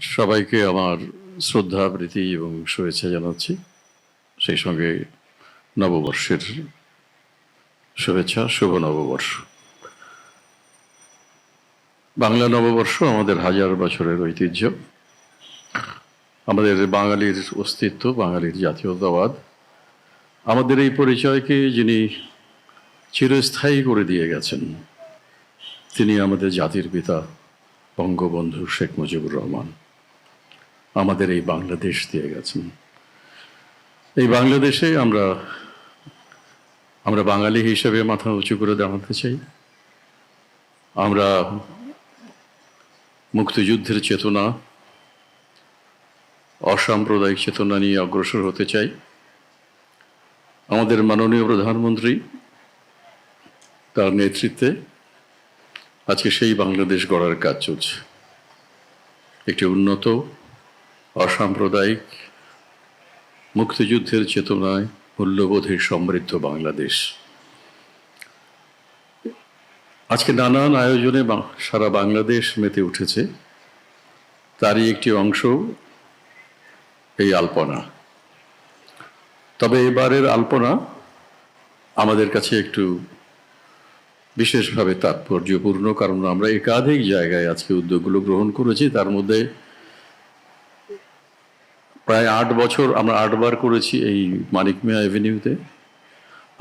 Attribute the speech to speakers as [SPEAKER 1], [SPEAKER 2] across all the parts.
[SPEAKER 1] সবাইকে আমার শ্রদ্ধা, প্রীতি এবং শুভেচ্ছা জানাচ্ছি। সেই সঙ্গে নববর্ষের শুভেচ্ছা, শুভ নববর্ষ। বাংলা নববর্ষ আমাদের হাজার বছরের ঐতিহ্য। আমাদের বাঙালির অস্তিত্ব, বাঙালির জাতীয়তাবাদ। আমাদের এই পরিচয়কে যিনি চিরস্থায়ী করে দিয়ে গেছেন, তিনি আমাদের জাতির পিতা, বঙ্গবন্ধু শেখ মুজিবুর রহমান। আমাদের এই বাংলাদেশ দিয়ে গেছেন। এই বাংলাদেশে আমরা আমরা বাঙালি হিসেবে মাথা উঁচু করে দাঁড়াতে চাই। আমরা মুক্তিযুদ্ধের চেতনা, অসাম্প্রদায়িক চেতনা নিয়ে অগ্রসর হতে চাই। আমাদের মাননীয় প্রধানমন্ত্রী তার নেতৃত্বে আজকে সেই বাংলাদেশ গড়ার কাজ চলছে। একটি উন্নত অসাম্প্রদায়িক মুক্তিযুদ্ধের চেতনায় মূল্যবোধে সমৃদ্ধ বাংলাদেশ। আজকে নানান আয়োজনে সারা বাংলাদেশ মেতে উঠেছে। তারই একটি অংশ এই আলপনা। তবে এবারের আলপনা আমাদের কাছে একটু বিশেষভাবে তাৎপর্যপূর্ণ, কারণ আমরা একাধিক জায়গায় আজকে উদ্যোগগুলো গ্রহণ করেছি। তার মধ্যে প্রায় আট বছর আমরা আটবার করেছি এই মানিক মিয়া অ্যাভিনিউতে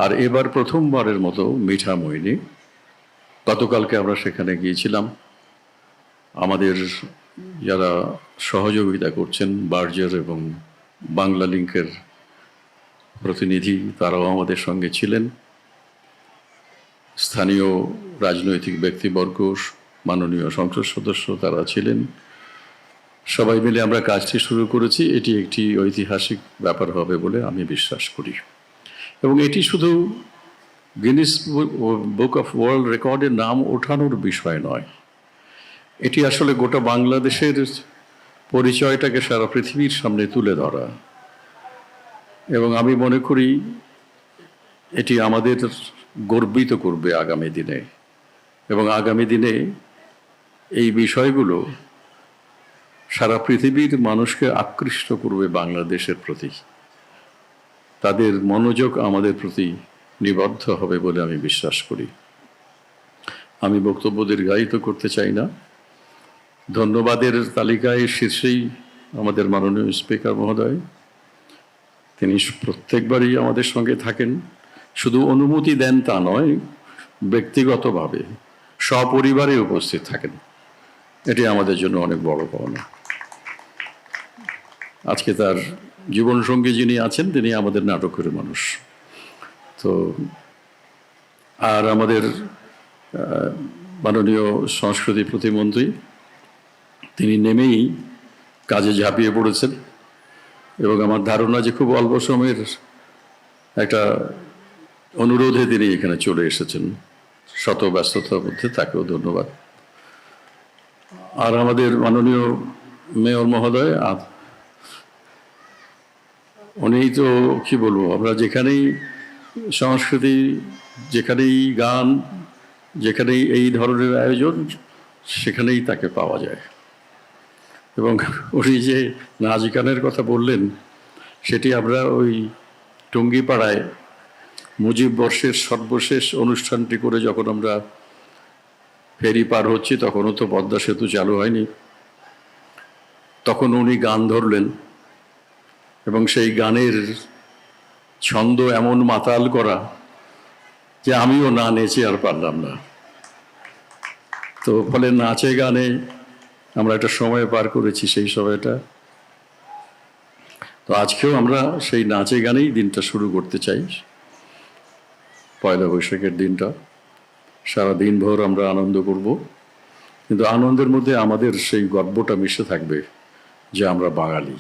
[SPEAKER 1] আর এবার প্রথমবারের মতো মিঠামইনি গতকালকে আমরা সেখানে গিয়েছিলাম। আমাদের যারা সহযোগিতা করছেন বার্জার এবং বাংলা লিঙ্কের প্রতিনিধি, তারাও আমাদের সঙ্গে ছিলেন। স্থানীয় রাজনৈতিক ব্যক্তিবর্গ, মাননীয় সংসদ সদস্য তারা ছিলেন। সবাই মিলে আমরা কাজটি শুরু করেছি। এটি একটি ঐতিহাসিক ব্যাপার হবে বলে আমি বিশ্বাস করি। এবং এটি শুধু গিনিস বুক অফ ওয়ার্ল্ড রেকর্ডের নাম ওঠানোর বিষয় নয়। এটি আসলে গোটা বাংলাদেশের পরিচয়টাকে সারা পৃথিবীর সামনে তুলে ধরা। এবং আমি মনে করি এটি আমাদের গর্বিত করবে আগামী দিনে। এবং আগামী দিনে এই বিষয়গুলো সারা পৃথিবীর মানুষকে আকৃষ্ট করবে বাংলাদেশের প্রতি। তাদের মনোযোগ আমাদের প্রতি নিবদ্ধ হবে বলে আমি বিশ্বাস করি। আমি বক্তব্য দীর্ঘায়িত করতে চাই না। ধন্যবাদের তালিকায় শীর্ষেই আমাদের মাননীয় স্পিকার মহোদয়। তিনি প্রত্যেকবারই আমাদের সঙ্গে থাকেন। শুধু অনুমতি দেন তা নয়, ব্যক্তিগতভাবে সপরিবারে উপস্থিত থাকেন। এটি আমাদের জন্য অনেক বড় পাওনা। আজকে তার জীবনসঙ্গী যিনি আছেন, তিনি আমাদের নাটকের মানুষ। তো, আর আমাদের মাননীয় সংস্কৃতি প্রতিমন্ত্রী, তিনি নেমেই কাজে ঝাঁপিয়ে পড়েছেন। এবং আমার ধারণা যে খুব অল্প সময়ের একটা অনুরোধে তিনি এখানে চলে এসেছেন। শত ব্যস্ততার মধ্যে তাকেও ধন্যবাদ। আর আমাদের মাননীয় মেয়র মহোদয় আর উনি তো কি বলব, আমরা যেখানেই সংস্কৃতি, যেখানেই গান, যেখানেই এই ধরনের আয়োজন, সেখানেই তাকে পাওয়া যায়। এবং উনি যে নাচ গানের কথা বললেন, সেটি আমরা ওই টুঙ্গিপাড়ায় মুজিব বর্ষের সর্বশেষ অনুষ্ঠানটি করে যখন আমরা ফেরি পার হচ্ছি, তখনও তো পদ্মা সেতু চালু হয়নি। তখন উনি গান ধরলেন। এবং সেই গানের ছন্দ এমন মাতাল করা যে আমিও না নেচে আর পারলাম না। তো ফলে নাচে গানে আমরা একটা সময় পার করেছি সেই সময়টা। তো আজকেও আমরা সেই নাচে গানেই দিনটা শুরু করতে চাই। পয়লা বৈশাখের দিনটা। সারা দিনভর আমরা আনন্দ করব। কিন্তু আনন্দের মধ্যে আমাদের সেই গর্বটা মিশে থাকবে যে আমরা বাঙালি।